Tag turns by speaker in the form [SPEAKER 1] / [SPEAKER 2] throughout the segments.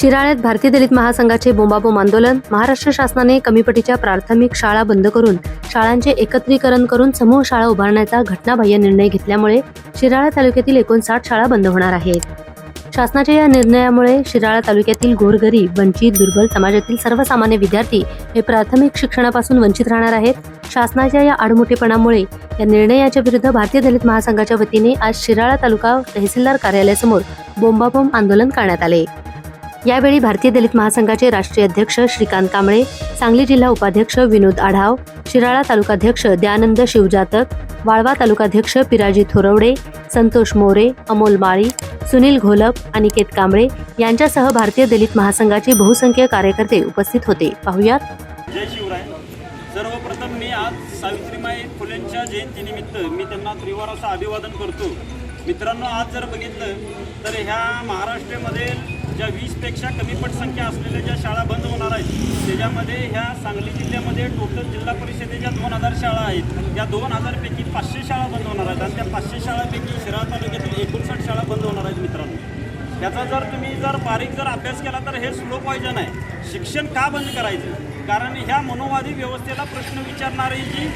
[SPEAKER 1] शिराळ्यात भारतीय दलित महासंघाचे बोंबाबोंब आंदोलन महाराष्ट्र शासनाने कमीपटीच्या प्राथमिक शाळा बंद करून शाळांचे एकत्रीकरण करून समूह शाळा उभारण्याचा घटनाबाह्य निर्णय घेतल्यामुळे शिराळा तालुक्यातील एकोणसाठ शाळा बंद होणार आहेत. शासनाच्या या निर्णयामुळे शिराळा तालुक्यातील गोरगरीब वंचित दुर्बल समाजातील सर्वसामान्य विद्यार्थी हे प्राथमिक शिक्षणापासून वंचित राहणार आहेत. शासनाच्या या आडमुठेपणामुळे या निर्णयाच्या विरुद्ध भारतीय दलित महासंघाच्या वतीने आज शिराळा तालुका तहसीलदार कार्यालयासमोर बोंबाबोंब आंदोलन करण्यात आले. यावेळी भारतीय दलित महासंघाचे राष्ट्रीय अध्यक्ष श्रीकांत कांबळे सांगली जिल्हा उपाध्यक्ष विनोद आढाव शिराळा तालुकाध्यक्ष दयानंद शिवजातक वाळवा तालुकाध्यक्ष पिराजी थोरवडे संतोष मोरे अमोल माळी सुनील घोलप अनिकेत कांबळे यांच्यासह भारतीय दलित महासंघाचे बहुसंख्य कार्यकर्ते उपस्थित होते. पाहुयात.
[SPEAKER 2] जय शिवराय. सर्वप्रथम मी आज सावित्रीबाई फुलेंच्या जयंतीनिमित्त मी त्यांना त्रिवार असं अभिवादन करतो. मित्रांनो आज जर बघितलं तर ह्या महाराष्ट्रामध्ये ज्या वीसपेक्षा कमी पटसंख्या असलेल्या ज्या शाळा बंद होणार आहेत त्याच्यामध्ये ह्या सांगली जिल्ह्यामध्ये टोटल जिल्हा परिषदेच्या दोन हजार शाळा आहेत. या दोन हजारपैकी पाचशे शाळा बंद होणार आहेत आणि त्या पाचशे शाळांपैकी शिराळ तालुक्यातील एकोणसाठ शाळा बंद होणार आहेत मित्रांनो. याचा जर तुम्ही जर बारीक जर अभ्यास केला तर हे स्लो पॉयजन आहे. शिक्षण का बंद करायचं? कारण ह्या मनोवादी व्यवस्थेला प्रश्न विचारणारी जी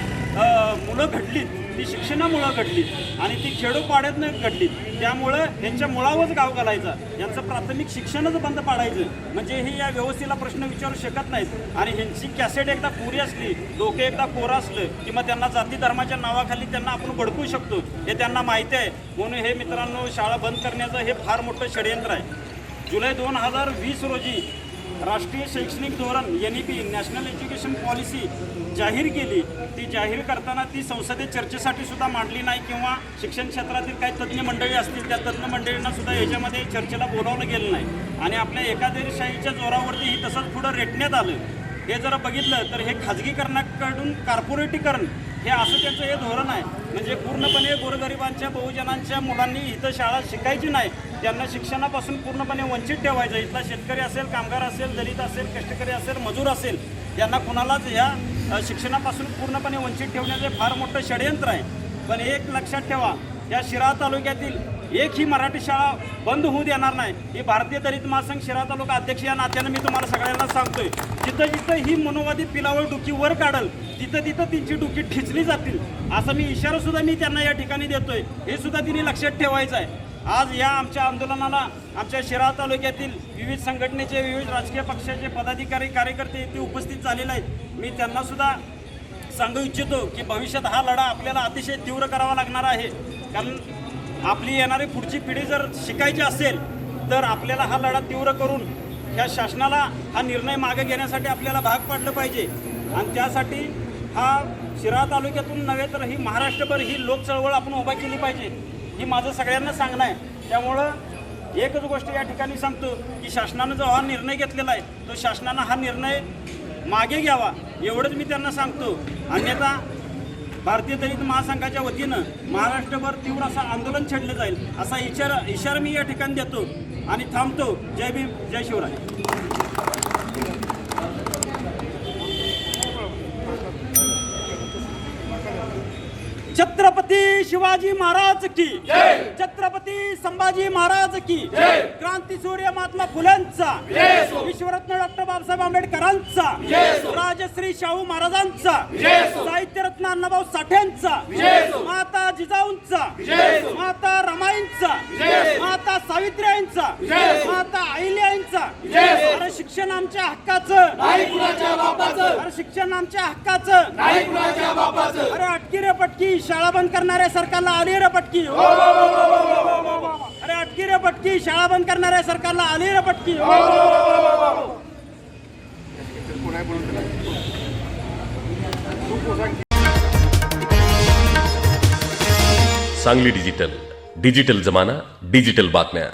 [SPEAKER 2] मुलं घडलीत ती शिक्षणामुळं घडली आणि ती खेडोपाड्यातनं घडली त्यामुळं यांच्या मुळावरच गाव घालायचा. यांचं प्राथमिक शिक्षणच बंद पाडायचं. म्हणजे हे या व्यवस्थेला प्रश्न विचारू शकत नाहीत. आणि ह्यांची कॅसेट एकदा पुरी असली डोकं एकदा कोरं असलं किंवा त्यांना जाती धर्माच्या नावाखाली त्यांना आपण भडकू शकतो हे त्यांना माहिती आहे. म्हणून हे मित्रांनो शाळा बंद करण्याचं हे फार मोठं षडयंत्र आहे. जुलै दोन हजार वीस रोजी राष्ट्रीय शैक्षणिक धोरण N E P national education policy जाहीर केली. ती जाहीर करताना ती संसदेत चर्चेसाठी सुद्धा मांडली नाही किंवा शिक्षण क्षेत्रातील काही तज्ज्ञ मंडळी असतील त्या तज्ज्ञ मंडळींना सुद्धा याच्यामध्ये चर्चेला बोलावलं गेलं नाही. आणि आपल्या एकादेशाहीच्या जोरावरती ही तसंच पुढं रेटण्यात आलं. हे जर बघितलं तर हे खाजगीकरणाकडून कार्पोरेटीकरण हे असं त्यांचं हे धोरण आहे. म्हणजे पूर्णपणे गोरगरिबांच्या बहुजनांच्या मुलांनी इथं शाळा शिकायची नाही. त्यांना शिक्षणापासून पूर्णपणे वंचित ठेवायचं. इथला शेतकरी असेल कामगार असेल दलित असेल कष्टकरी असेल मजूर असेल यांना कुणालाच या शिक्षणापासून पूर्णपणे वंचित ठेवण्याचे फार मोठं षडयंत्र आहे. पण एक लक्षात ठेवा. या शिरा तालुक्यातील एक ही मराठी शाळा बंद होऊ देणार नाही. ही भारतीय दलित महासंघ शिरा तालुका अध्यक्ष या नात्यानं मी तुम्हाला सगळ्यांना सांगतोय. जिथं जिथं ही मनोवादी पिलावळ डुकी वर काढल तिथं तिथं तिची डुकी ठिचली जातील असा मी इशारा सुद्धा मी त्यांना या ठिकाणी देतोय. हे सुद्धा तिने लक्षात ठेवायचं आहे. आज या आमच्या आंदोलनाला आमच्या शिरा तालुक्यातील विविध संघटनेचे विविध राजकीय पक्षाचे पदाधिकारी कार्यकर्ते इथे उपस्थित झालेले आहेत. मी त्यांना सुद्धा सांगू इच्छितो की भविष्यात हा लढा आपल्याला अतिशय तीव्र करावा लागणार आहे. कारण आपली येणारी पुढची पिढी जर शिकायची असेल तर आपल्याला हा लढा तीव्र करून ह्या शासनाला हा निर्णय मागे घेण्यासाठी आपल्याला भाग पाडलं पाहिजे. आणि त्यासाठी हा शिरा तालुक्यातून नव्हे तर ही महाराष्ट्रभर ही लोकचळवळ आपण उभा केली पाहिजे ही माझं सगळ्यांना सांगणं आहे. त्यामुळं एकच गोष्ट या ठिकाणी सांगतो की शासनानं जो हा निर्णय घेतलेला आहे तो शासनानं हा निर्णय मागे घ्यावा एवढंच मी त्यांना सांगतो. अन्यथा भारतीय दलित महासंघाच्या वतीनं महाराष्ट्रभर तीव्र असं आंदोलन छेडलं जाईल असा इशारा इशारा मी या ठिकाणी देतो आणि थांबतो. जय भीम जय शिवराय. छत्रपती शिवाजी महाराज की. छत्रपती संभाजी महाराज की. क्रांती सूर्य महात्मा फुलेंचा विश्वरत्न डॉक्टर बाबासाहेब आंबेडकरांचा राजश्री शाहू महाराजांचा साहित्यरत्न अण्णाभाऊ साठेंचा माता जिजाऊंचा माता रमाईंचा माता सावित्र्यांचा माता अहिल्याईंचा. अरे शिक्षण आमच्या हक्काचं. अरे शिक्षण आमच्या हक्काचं. अरे अटकी रे पटकी शाळा बंद करणाऱ्या सरकारला आली रे पटकी. शाळा बंद करना सरकारला आली लटकी पटकी हो, हो, हो.
[SPEAKER 3] सांगली डिजिटल डिजिटल जमाना डिजिटल बातम्या